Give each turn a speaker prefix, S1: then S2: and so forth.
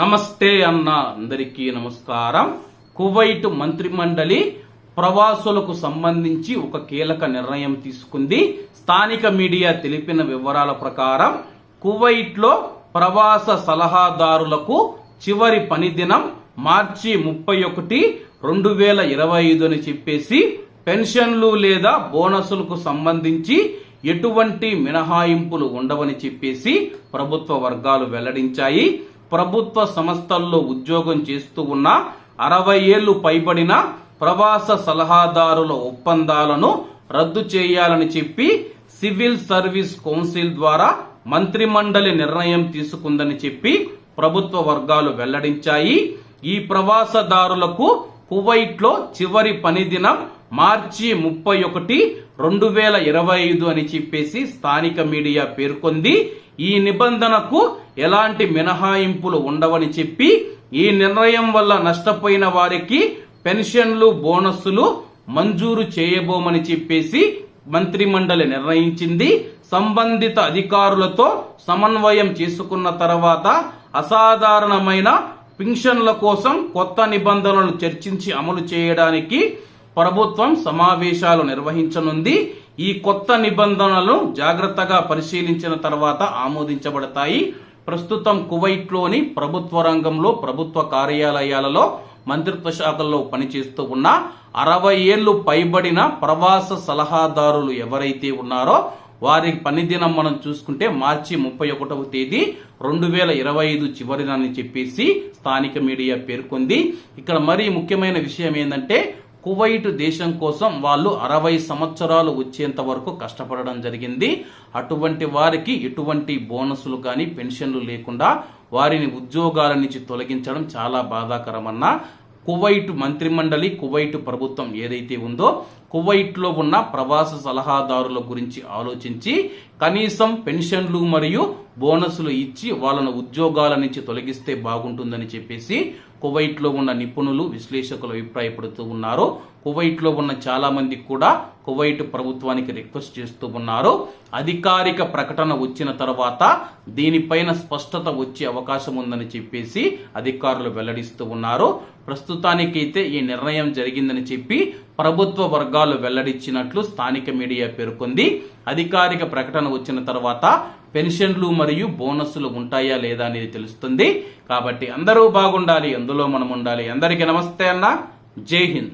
S1: నమస్తే అన్న అందరికీ నమస్కారం. కువైట్ మంత్రిమండలి ప్రవాసులకు సంబంధించి ఒక కీలక నిర్ణయం తీసుకుంది. స్థానిక మీడియా తెలిపిన వివరాల ప్రకారం కువైట్లో ప్రవాస సలహాదారులకు చివరి పనిదినం మార్చి ముప్పై ఒకటి రెండు వేల ఇరవై ఐదు అని చెప్పేసి పెన్షన్లు లేదా బోనసులకు సంబంధించి ఎటువంటి మినహాయింపులు ఉండవని చెప్పేసి ప్రభుత్వ వర్గాలు వెల్లడించాయి. ప్రభుత్వ సంస్థల్లో ఉద్యోగం చేస్తూ ఉన్న అరవై ఏళ్ళు పైబడిన ప్రవాస సలహాదారుల ఒప్పందాలను రద్దు చేయాలని చెప్పి సివిల్ సర్వీస్ కౌన్సిల్ ద్వారా మంత్రిమండలి నిర్ణయం తీసుకుందని చెప్పి ప్రభుత్వ వర్గాలు వెల్లడించాయి. ఈ ప్రవాసదారులకు కువైట్లో చివరి పని దినం మార్చి ముప్పై ఒకటి రెండు వేల ఇరవై ఐదు అని చెప్పేసి స్థానిక మీడియా పేర్కొంది. ఈ నిబంధనకు ఎలాంటి మినహాయింపులు ఉండవని చెప్పి ఈ నిర్ణయం వల్ల నష్టపోయిన వారికి పెన్షన్లు బోనస్సులు మంజూరు చేయబోమని చెప్పేసి మంత్రిమండలి నిర్ణయించింది. సంబంధిత అధికారులతో సమన్వయం చేసుకున్న తర్వాత అసాధారణమైన పింఛన్ల కోసం కొత్త నిబంధనలను చర్చించి అమలు చేయడానికి ప్రభుత్వం సమావేశాలు నిర్వహించనుంది. ఈ కొత్త నిబంధనలు జాగ్రత్తగా పరిశీలించిన తర్వాత ఆమోదించబడతాయి. ప్రస్తుతం కువైట్లోని ప్రభుత్వ రంగంలో ప్రభుత్వ కార్యాలయాలలో మంత్రిత్వ శాఖల్లో పనిచేస్తూ ఉన్న అరవై ఏళ్ళు పైబడిన ప్రవాస సలహాదారులు ఎవరైతే ఉన్నారో వారి పని దినం మనం చూసుకుంటే మార్చి ముప్పై ఒకటవ తేదీ రెండు వేల ఇరవై ఐదు చివరినని చెప్పేసి స్థానిక మీడియా పేర్కొంది. ఇక్కడ మరీ ముఖ్యమైన విషయం ఏంటంటే కువైట్ దేశం కోసం వాళ్ళు అరవై సంవత్సరాలు వచ్చేంత వరకు కష్టపడడం జరిగింది. అటువంటి వారికి ఎటువంటి బోనసులు కానీ పెన్షన్లు లేకుండా వారిని ఉద్యోగాల నుంచి తొలగించడం చాలా బాధాకరమన్న. కువైట్ మంత్రిమండలి కువైట్ ప్రభుత్వం ఏదైతే ఉందో కువైట్లో ఉన్న ప్రవాస సలహాదారుల గురించి ఆలోచించి కనీసం పెన్షన్లు మరియు బోనసులు ఇచ్చి వాళ్ళను ఉద్యోగాల నుంచి తొలగిస్తే బాగుంటుందని చెప్పేసి కువైట్లో ఉన్న నిపుణులు విశ్లేషకులు అభిప్రాయపడుతూ ఉన్నారు. కువైట్లో ఉన్న చాలా మంది కూడా కువైట్ ప్రభుత్వానికి రిక్వెస్ట్ చేస్తూ ఉన్నారు. అధికారిక ప్రకటన వచ్చిన తర్వాత దీనిపైన స్పష్టత వచ్చే అవకాశం ఉందని చెప్పేసి అధికారులు వెల్లడిస్తూ ఉన్నారు. ప్రస్తుతానికైతే ఈ నిర్ణయం జరిగిందని చెప్పి ప్రభుత్వ వర్గాలు వెల్లడించినట్లు స్థానిక మీడియా పేర్కొంది. అధికారిక ప్రకటన వచ్చిన తర్వాత పెన్షన్లు మరియు బోనస్సులు ఉంటాయా లేదా అనేది తెలుస్తుంది. కాబట్టి అందరూ బాగుండాలి అందులో మనం ఉండాలి. అందరికీ నమస్తే అన్న. జై హింద్.